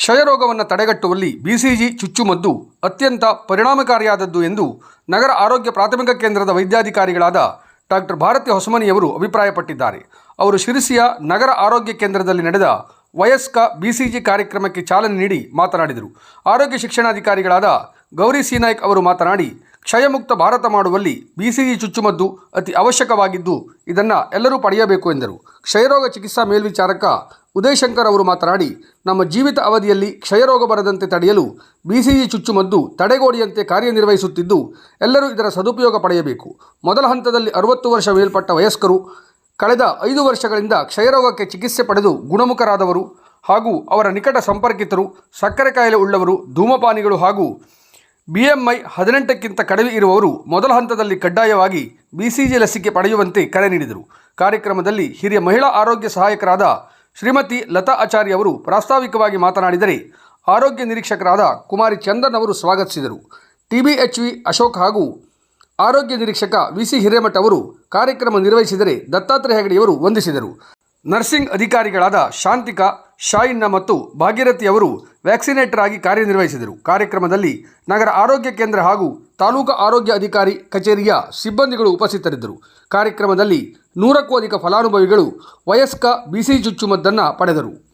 ಕ್ಷಯರೋಗವನ್ನು ತಡೆಗಟ್ಟುವಲ್ಲಿ ಬಿಸಿಜಿ ಚುಚ್ಚುಮದ್ದು ಅತ್ಯಂತ ಪರಿಣಾಮಕಾರಿಯಾದದ್ದು ಎಂದು ನಗರ ಆರೋಗ್ಯ ಪ್ರಾಥಮಿಕ ಕೇಂದ್ರದ ವೈದ್ಯಾಧಿಕಾರಿಗಳಾದ ಡಾಕ್ಟರ್ ಭಾರತಿ ಹೊಸಮನಿಯವರು ಅಭಿಪ್ರಾಯಪಟ್ಟಿದ್ದಾರೆ. ಅವರು ಶಿರಸಿಯ ನಗರ ಆರೋಗ್ಯ ಕೇಂದ್ರದಲ್ಲಿ ನಡೆದ ವಯಸ್ಕ ಬಿಸಿಜಿ ಕಾರ್ಯಕ್ರಮಕ್ಕೆ ಚಾಲನೆ ನೀಡಿ ಮಾತನಾಡಿದರು. ಆರೋಗ್ಯ ಶಿಕ್ಷಣಾಧಿಕಾರಿಗಳಾದ ಗೌರಿ ಸಿನಾಯ್ಕ್ ಅವರು ಮಾತನಾಡಿ, ಕ್ಷಯಮುಕ್ತ ಭಾರತ ಮಾಡುವಲ್ಲಿ ಬಿಸಿಜಿ ಚುಚ್ಚುಮದ್ದು ಅತಿ ಅವಶ್ಯಕವಾಗಿದ್ದು ಇದನ್ನು ಎಲ್ಲರೂ ಪಡೆಯಬೇಕು ಎಂದರು. ಕ್ಷಯರೋಗ ಚಿಕಿತ್ಸಾ ಮೇಲ್ವಿಚಾರಕ ಉದಯಶಂಕರ್ ಅವರು ಮಾತನಾಡಿ, ನಮ್ಮ ಜೀವಿತ ಅವಧಿಯಲ್ಲಿ ಕ್ಷಯರೋಗ ಬರದಂತೆ ತಡೆಯಲು ಬಿಸಿಜಿ ಚುಚ್ಚುಮದ್ದು ತಡೆಗೋಡೆಯಂತೆ ಕಾರ್ಯನಿರ್ವಹಿಸುತ್ತಿದ್ದು ಎಲ್ಲರೂ ಇದರ ಸದುಪಯೋಗ ಪಡೆಯಬೇಕು. ಮೊದಲ ಹಂತದಲ್ಲಿ ಅರವತ್ತು ವರ್ಷ ಮೇಲ್ಪಟ್ಟ ವಯಸ್ಕರು ಕಳೆದ ಐದು ವರ್ಷಗಳಿಂದ ಕ್ಷಯರೋಗಕ್ಕೆ ಚಿಕಿತ್ಸೆ ಪಡೆದು ಗುಣಮುಖರಾದವರು ಹಾಗೂ ಅವರ ನಿಕಟ ಸಂಪರ್ಕಿತರು, ಸಕ್ಕರೆ ಕಾಯಿಲೆ ಉಳ್ಳವರು, ಧೂಮಪಾನಿಗಳು ಹಾಗೂ ಬಿ ಎಂ ಐ ಹದಿನೆಂಟಕ್ಕಿಂತ ಕಡಿಮೆ ಇರುವವರು ಮೊದಲ ಹಂತದಲ್ಲಿ ಕಡ್ಡಾಯವಾಗಿ ಬಿಸಿಜಿ ಲಸಿಕೆ ಪಡೆಯುವಂತೆ ಕರೆ ನೀಡಿದರು. ಕಾರ್ಯಕ್ರಮದಲ್ಲಿ ಹಿರಿಯ ಮಹಿಳಾ ಆರೋಗ್ಯ ಸಹಾಯಕರಾದ ಶ್ರೀಮತಿ ಲತಾ ಆಚಾರ್ಯ ಅವರು ಪ್ರಾಸ್ತಾವಿಕವಾಗಿ ಮಾತನಾಡಿದರೆ, ಆರೋಗ್ಯ ನಿರೀಕ್ಷಕರಾದ ಕುಮಾರಿ ಚಂದನ್ ಅವರು ಸ್ವಾಗತಿಸಿದರು. ಟಿಬಿಎಚ್ವಿ ಅಶೋಕ್ ಹಾಗೂ ಆರೋಗ್ಯ ನಿರೀಕ್ಷಕ ವಿ ಸಿ ಹಿರೇಮಠ ಅವರು ಕಾರ್ಯಕ್ರಮ ನಿರ್ವಹಿಸಿದರೆ ದತ್ತಾತ್ರೇಯ ಹೆಗಡೆಯವರು ವಂದಿಸಿದರು. ನರ್ಸಿಂಗ್ ಅಧಿಕಾರಿಗಳಾದ ಶಾಂತಿಕಾ, ಶಾಯಿನ್ನ ಮತ್ತು ಭಾಗೀರಥಿ ಅವರು ವ್ಯಾಕ್ಸಿನೇಟರ್ ಆಗಿ ಕಾರ್ಯನಿರ್ವಹಿಸಿದರು. ಕಾರ್ಯಕ್ರಮದಲ್ಲಿ ನಗರ ಆರೋಗ್ಯ ಕೇಂದ್ರ ಹಾಗೂ ತಾಲೂಕು ಆರೋಗ್ಯ ಅಧಿಕಾರಿ ಕಚೇರಿಯ ಸಿಬ್ಬಂದಿಗಳು ಉಪಸ್ಥಿತರಿದ್ದರು. ಕಾರ್ಯಕ್ರಮದಲ್ಲಿ ನೂರಕ್ಕೂ ಅಧಿಕ ಫಲಾನುಭವಿಗಳು ವಯಸ್ಕ ಬಿಸಿ ಚುಚ್ಚುಮದ್ದನ್ನು ಪಡೆದರು.